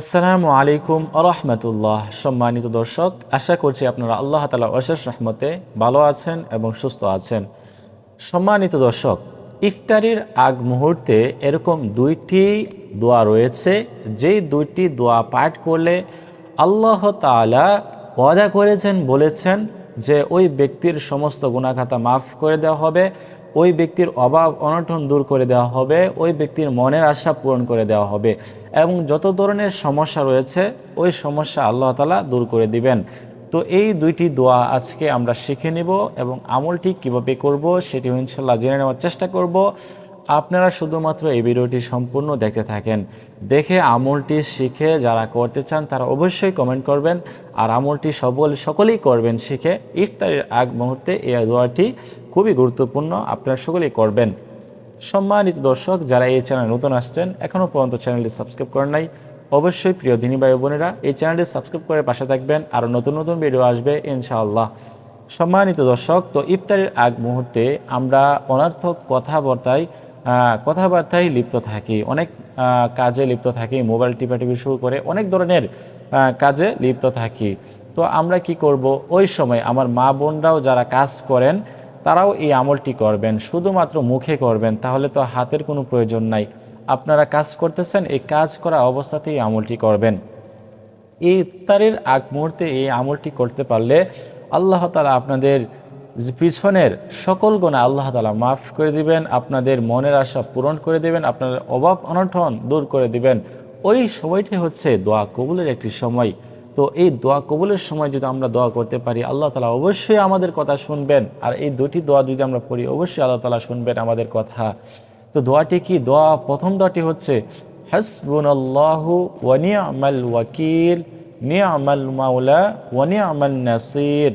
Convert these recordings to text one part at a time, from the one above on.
আসসালামু আলাইকুম আরহামতুল্লাহ সম্মানিত দর্শক, আশা করছি আপনারা আল্লাহ তালা অশেষ রহমতে ভালো আছেন এবং সুস্থ আছেন। সম্মানিত দর্শক, ইফতারির আগ মুহূর্তে এরকম দুইটি দোয়া রয়েছে। যেই দুইটি দোয়া পাঠ করলে আল্লাহ তালা ওয়াদা করেছেন, বলেছেন যে ওই ব্যক্তির সমস্ত গুণাখাতা মাফ করে দেওয়া হবে। ওই ব্যক্তির অভাব অনটন দূর করে দেওয়া হবে, ওই ব্যক্তির মনের আশা পূরণ করে দেওয়া হবে এবং যত ধরনের সমস্যা রয়েছে, ওই সমস্যা আল্লাহ তালা দূর করে দিবেন। তো এই দুইটি দোয়া আজকে আমরা শিখে নিব এবং আমলটি কীভাবে করব সেটি ইনশাল্লাহ জেনে নেওয়ার চেষ্টা করব। আপনারা শুধুমাত্র এই ভিডিওটি সম্পূর্ণ দেখতে থাকেন। দেখে আমলটি শিখে যারা করতে চান, তারা অবশ্যই কমেন্ট করবেন। আর আমলটি সবল, সকলেই করবেন শিখে ইফতারের আগ মুহূর্তে এই দোয়াটি খুবই গুরুত্বপূর্ণ আপনারা সকলেই করবেন। সম্মানিত দর্শক, যারা এই চ্যানেল নতুন আসছেন এখনও পর্যন্ত চ্যানেলটি সাবস্ক্রাইব করেন নাই, অবশ্যই প্রিয় দিনী ভাই বোনেরা, এই চ্যানেলটি সাবস্ক্রাইব করে পাশে থাকবেন। আরও নতুন নতুন ভিডিও আসবে, ইনশাআল্লাহ। সম্মানিত দর্শক, তো ইফতারের আগ মুহূর্তে আমরা অনার্থক কথাবার্তায় কথাবার্তায় লিপ্ত থাকি, অনেক কাজে লিপ্ত থাকি, মোবাইল টিপাটিপি শুরু করে অনেক ধরনের কাজে লিপ্ত থাকি। তো আমরা কি করব? ওই সময় আমার মা বোনরাও যারা কাজ করেন, তারাও এই আমলটি করবেন, শুধুমাত্র মুখে করবেন, তাহলে তো হাতের কোনো প্রয়োজন নাই। আপনারা কাজ করতেছেন, এই কাজ করা অবস্থাতেই আমলটি করবেন। এই ইফতারের আগ মুহূর্তে এই আমলটি করতে পারলে আল্লাহ তালা আপনাদের পিছনের সকল গোনা আল্লাহ তালা মাফ করে দিবেন, আপনাদের মনের আশা পূরণ করে দিবেন, আপনাদের অভাব অনটন দূর করে দিবেন। ওই সময়টি হচ্ছে দোয়া কবুলের একটি সময়। তো এই দোয়া কবুলের সময় যদি আমরা দোয়া করতে পারি, আল্লাহ তালা অবশ্যই আমাদের কথা শুনবেন। আর এই দুটি দোয়া যদি আমরা পড়ি, অবশ্যই আল্লাহ তালা শুনবেন আমাদের কথা। তো দোয়াটি কি? দোয়া প্রথম দোয়াটি হচ্ছে, হাসবুনাল্লাহু ওয়া নি'মাল ওয়াকিল নি'মাল মাওলা ওয়া নি'মান নাসির।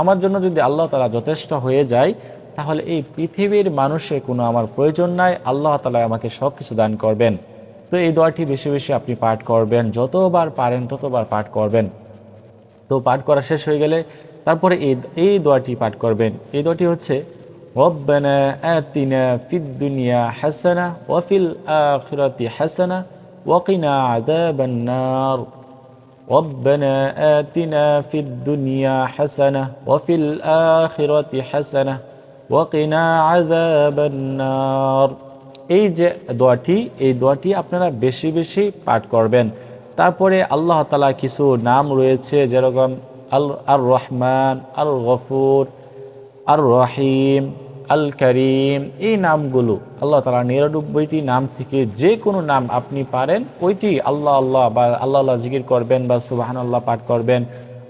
আমার জন্য যদি আল্লাহ তালা যথেষ্ট হয়ে যায়, তাহলে এই পৃথিবীর মানুষে কোনো আমার প্রয়োজন নাই, আল্লাহ তালা আমাকে সব কিছু দান করবেন। তো এই দোয়াটি বেশি বেশি আপনি পাঠ করবেন, যতবার পারেন ততবার পাঠ করবেন। তো পাঠ করা শেষ হয়ে গেলে তারপরে এই এই দোয়াটি পাঠ করবেন। এই দোয়াটি হচ্ছে ফিদ দুনিয়া হাসানা ওয়াফিল আখিরাতি হাসানা ওয়াকিনা আযাবান নার। ربنا آتنا في الدنيا حسنة وفي الآخرة حسنة وقنا عذاب النار এই যে দোয়াটি এই দোয়াটি আপনারা বেশি বেশি পাঠ করবেন তারপরে আল্লাহ তালা কিছু নাম রয়েছে যেরকম আল আর রহমান আল গফুর আর রহিম আল করিম এই নামগুলো আল্লাহ তালা নিরানব্বইটি নাম থেকে যে কোনো নাম আপনি পারেন, ওইটি আল্লাহ আল্লাহ বা আল্লাহ আল্লাহ জিকির করবেন বা সুবাহান আল্লাহ পাঠ করবেন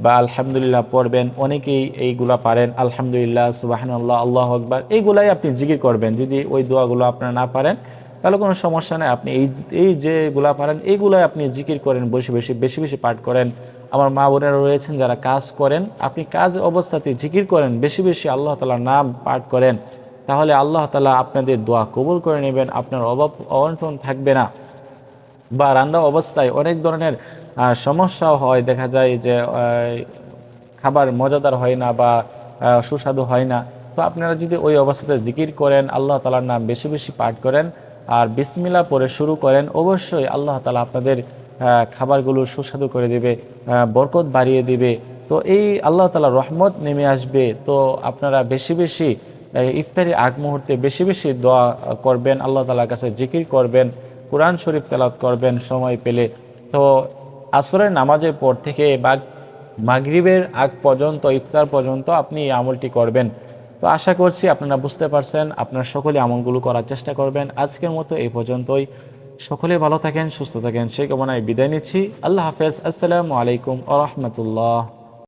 বা আলহামদুলিল্লাহ পড়বেন, অনেকেই এইগুলা পারেন, আলহামদুলিল্লাহ সুবাহান আল্লাহ আল্লাহ আকবার, এইগুলাই আপনি জিকির করবেন, যদি ওই দোয়াগুলো আপনারা না পারেন। তাহলে কোনো সমস্যা নেই। আপনি এই এই যেগুলা পারেন, এইগুলাই আপনি জিকির করেন বেশি বেশি বেশি বেশি পাঠ করেন। আমার মা বোনেরা রয়েছেন যারা কাজ করেন, আপনি কাজ অবস্থাতে জিকির করেন, বেশি বেশি আল্লাহ তালার নাম পাঠ করেন, তাহলে আল্লাহ তালা আপনাদের দোয়া কবুল করে নেবেন, আপনার অভাব অনটন থাকবে না। বা রান্না অবস্থায় অনেক ধরনের সমস্যাও হয়, দেখা যায় যে খাবার মজাদার হয় না বা সুস্বাদু হয় না। তো আপনারা যদি ওই অবস্থাতে জিকির করেন, আল্লাহ তালার নাম বেশি বেশি পাঠ করেন আর বিসমিল্লা পরে শুরু করেন, অবশ্যই আল্লাহ তালা আপনাদের খাবারগুলো সুস্বাদু করে দেবে বরকত বাড়িয়ে দিবে। তো এই আল্লাহ তালা রহমত নেমে আসবে। তো আপনারা বেশি বেশি ইফতারি আগ মুহূর্তে বেশি বেশি দোয়া করবেন, আল্লাহ তালার কাছে জিকির করবেন, কোরআন শরীফ তেলাত করবেন সময় পেলে। তো আসরের নামাজের পর থেকে বা মাগরিবের আগ পর্যন্ত, ইফতার পর্যন্ত আপনি আমলটি করবেন। তো আশা করছি আপনারা বুঝতে পারছেন, আপনারা সকলে আমলগুলো করার চেষ্টা করবেন। আজকের মতো এই পর্যন্তই। সকলে ভালো থাকেন, সুস্থ থাকেন সেই কামনায় বিদায় নিচ্ছি। আল্লাহ হাফেজ। আসসালামু আলাইকুম আ রহমতুল্লাহ।